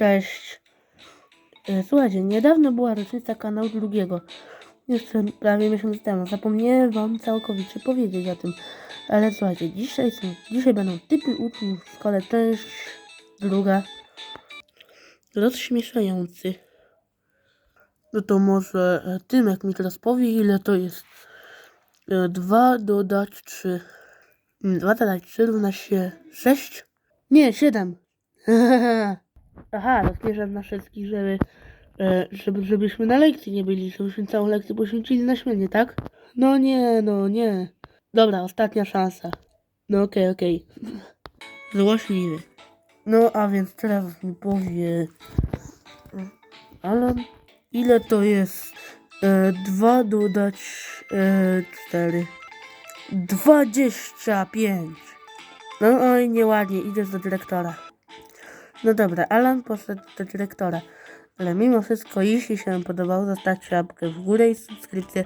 Cześć. E, Słuchajcie, niedawno była rocznica kanału drugiego. Jeszcze prawie miesiąc temu. Zapomniałem wam całkowicie powiedzieć o tym. Ale słuchajcie, dzisiaj są, dzisiaj będą typy uczniów w szkole. Część druga. Rozśmieszający. No to może e, Tymek mi teraz powie, ile to jest. 2 dodać 3. 2 dodać 3 równa się 6? Nie, 7. Aha, rozpieszam na wszystkich, żeby, e, żeby, żebyśmy na lekcji nie byli, żebyśmy całą lekcję poświęcili na śmianie, tak? No nie, no nie. Dobra, ostatnia szansa. No okej, okej. Złośliwy. No a więc teraz mi powie... Alan, ile to jest? E, 2 dodać e, 4. 25. No oj, nieładnie, idziesz do dyrektora. No dobra, Alan poszedł do dyrektora. Ale mimo wszystko, jeśli się podobało, zostawcie łapkę w górę i subskrypcję.